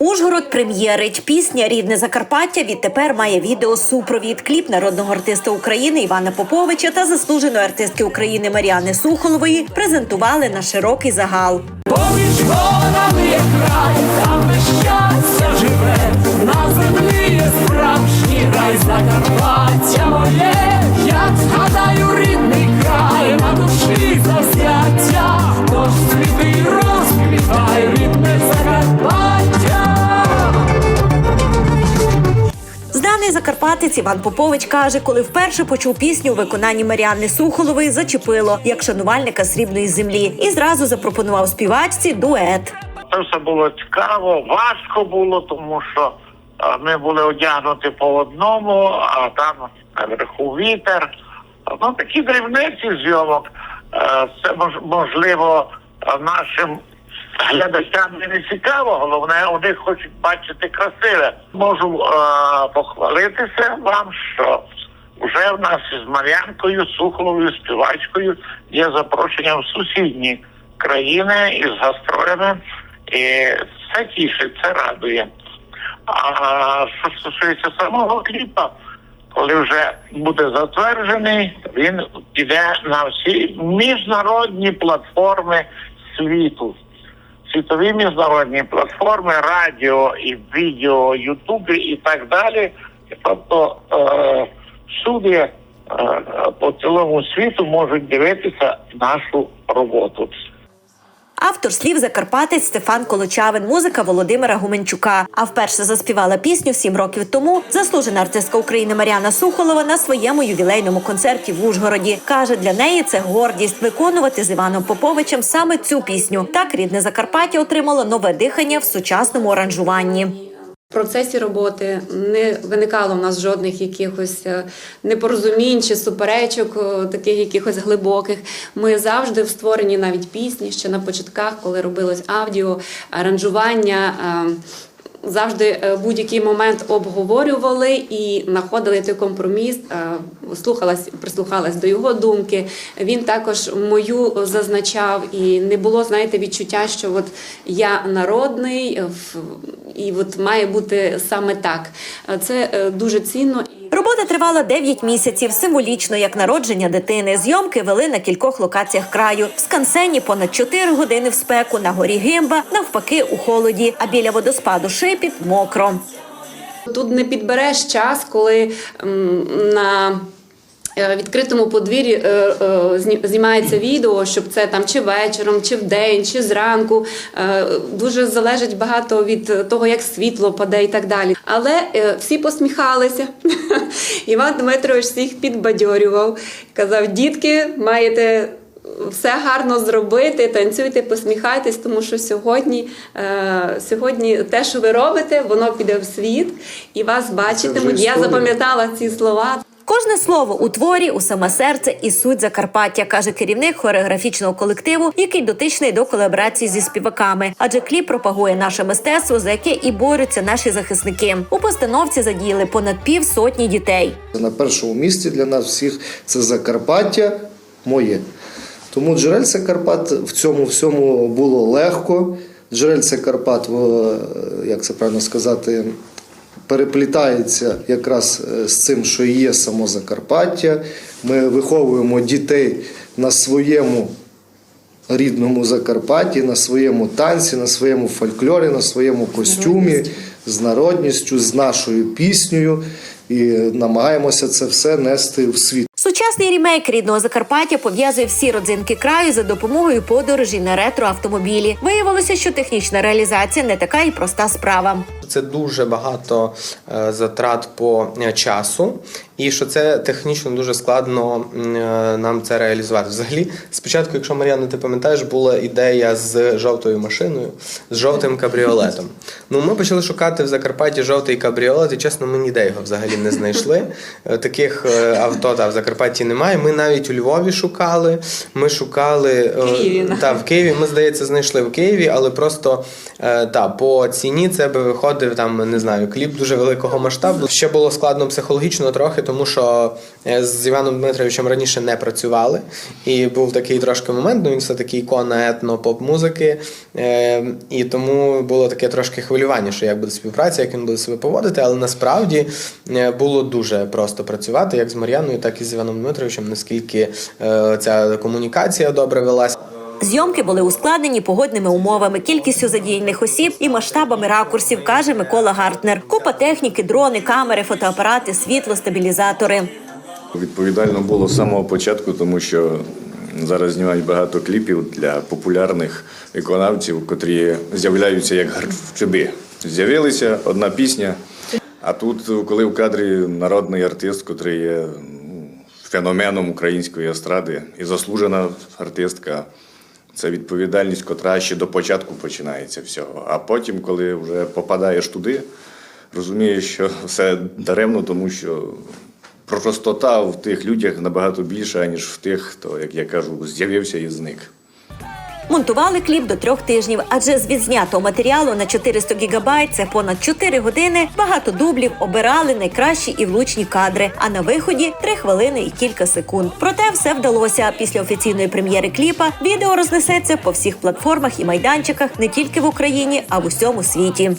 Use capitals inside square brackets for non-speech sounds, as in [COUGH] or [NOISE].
Ужгород прем'єрить. Пісня Рідне Закарпаття відтепер має відео супровід. Кліп народного артиста України Івана Поповича та заслуженої артистки України Маріани Сухолової презентували на широкий загал. Поміж горами є край, там щастя живе, на землі є справжній рай Закарпаття моє, як згадаю рідний закарпатець Іван Попович каже, коли вперше почув пісню у виконанні Маріанни Сухолової, зачепило як шанувальника срібної землі і зразу запропонував співачці дует. Це все було цікаво, важко було, тому що ми були одягнуті по одному, а там наверху вітер. Ну такі дрібниці зйомок. Е, Це мож- можливо нашим глядачам не цікаво. Головне, вони хочуть бачити красиве. Можу е, похвалитися вам, що вже в нас із Мар'янкою, Сухоловою, співачкою є запрошення в сусідні країни із гастролями. І це тішить, це радує. А що стосується самого кліпа, коли вже буде затверджений, він піде на всі міжнародні платформи світу. Світові міжнародні платформи, радіо і відео, Ютубі і так далі. Тобто е, е, по цілому світу можуть дивитися нашу роботу. Автор слів Закарпатець Стефан Колочавин, музика Володимира Гуменчука. А вперше заспівала пісню сім років тому заслужена артистка України Маріана Сухолова на своєму ювілейному концерті в Ужгороді. каже, для неї це гордість виконувати з Іваном Поповичем саме цю пісню. Так рідне Закарпаття отримало нове дихання в сучасному аранжуванні. В процесі роботи не виникало в нас жодних якихось е, непорозумінь чи суперечок, е, таких якихось глибоких. Ми завжди в створенні навіть пісні ще на початках, коли робилось аудіо, аранжування. е, Завжди будь-який момент обговорювали і знаходили той компроміс, слухалась, прислухалась до його думки. Він також мою зазначав, і не було, знаєте, відчуття, що от я народний, і от має бути саме так. Е, Це е, дуже цінно. Робота тривала 9 місяців, символічно як народження дитини. Зйомки вели на кількох локаціях краю. В скансені понад 4 години в спеку, на горі Гимба, навпаки, у холоді, а біля водоспаду Шипіт мокро. Тут не підбереш час, коли м, на відкритому подвір'ї е, е, зні- знімається відео, щоб це там чи вечором, чи вдень, чи зранку. Е, Дуже залежить багато від того, як світло паде і так далі. Але е, всі посміхалися. [LAUGHS] Іван Дмитрович всіх підбадьорював, казав: дітки, маєте все гарно зробити, танцюйте, посміхайтесь, тому що сьогодні, е, сьогодні те, що ви робите, воно піде в світ і вас бачитимуть. Я запам'ятала ці слова. Кожне слово у творі у саме серце і суть Закарпаття, каже керівник хореографічного колективу, який дотичний до колаборації зі співаками. Адже кліп пропагує наше мистецтво, за яке і борються наші захисники. У постановці задіяли понад пів сотні дітей. На першому місці для нас всіх це Закарпаття моє. Тому джерельце Карпат в цьому всьому було легко. Джерельце Карпат, як це правильно сказати, переплітається якраз е, з цим, що і є само Закарпаття. Ми виховуємо дітей на своєму рідному Закарпатті, на своєму танці, на своєму фольклорі, на своєму костюмі, з народністю, з нашою піснею. І намагаємося це все нести в світ. Сучасний рімейк рідного Закарпаття пов'язує всі родзинки краю за допомогою подорожі на ретро-автомобілі. Виявилося, що технічна реалізація не така і проста справа. Це дуже багато е, затрат по е, часу, і що це технічно дуже складно е, нам це реалізувати. Взагалі, спочатку, якщо Мар'яна, ти пам'ятаєш, була ідея з жовтою машиною, з жовтим кабріолетом. Ну, ми почали шукати в Закарпатті жовтий кабріолет, і чесно, ми ніде його взагалі не знайшли. Таких авто та в Закарпатті немає. Ми навіть у Львові шукали. Ми шукали Києві. та в Києві. Ми здається знайшли в Києві, але просто та по ціні це би виходив там, не знаю, кліп дуже великого масштабу. Ще було складно психологічно трохи, тому що е, з Іваном Дмитровичем раніше не працювали. І був такий трошки момент, ну він все таки ікона етно-поп-музики. Е, і тому було таке трошки хвилювання, що як буде співпраця, як він буде себе поводити. Але насправді е, було дуже просто працювати як з Мар'яною, так і з Іваном Дмитровичем, наскільки ця комунікація добре велася. Зйомки були ускладнені погодними умовами, кількістю задіяних осіб і масштабами ракурсів, каже Микола Гартнер. Купа техніки, дрони, камери, фотоапарати, світло, стабілізатори. Відповідально було з самого початку, тому що зараз знімають багато кліпів для популярних виконавців, котрі з'являються як гриби. З'явилися одна пісня, а тут, коли в кадрі народний артист, котрий є ну, феноменом української естради і заслужена артистка. Це відповідальність, котра ще до початку починається всього. А потім, коли вже попадаєш туди, розумієш, що все даремно, тому що простота в тих людях набагато більша, ніж в тих, хто, як я кажу, з'явився і зник. Монтували кліп до трьох тижнів, адже з відзнятого матеріалу на 400 гігабайт це понад 4 години. Багато дублів обирали найкращі і влучні кадри. А на виході 3 хвилини і кілька секунд. Проте все вдалося. Після офіційної прем'єри кліпа відео рознесеться по всіх платформах і майданчиках не тільки в Україні, а в усьому світі.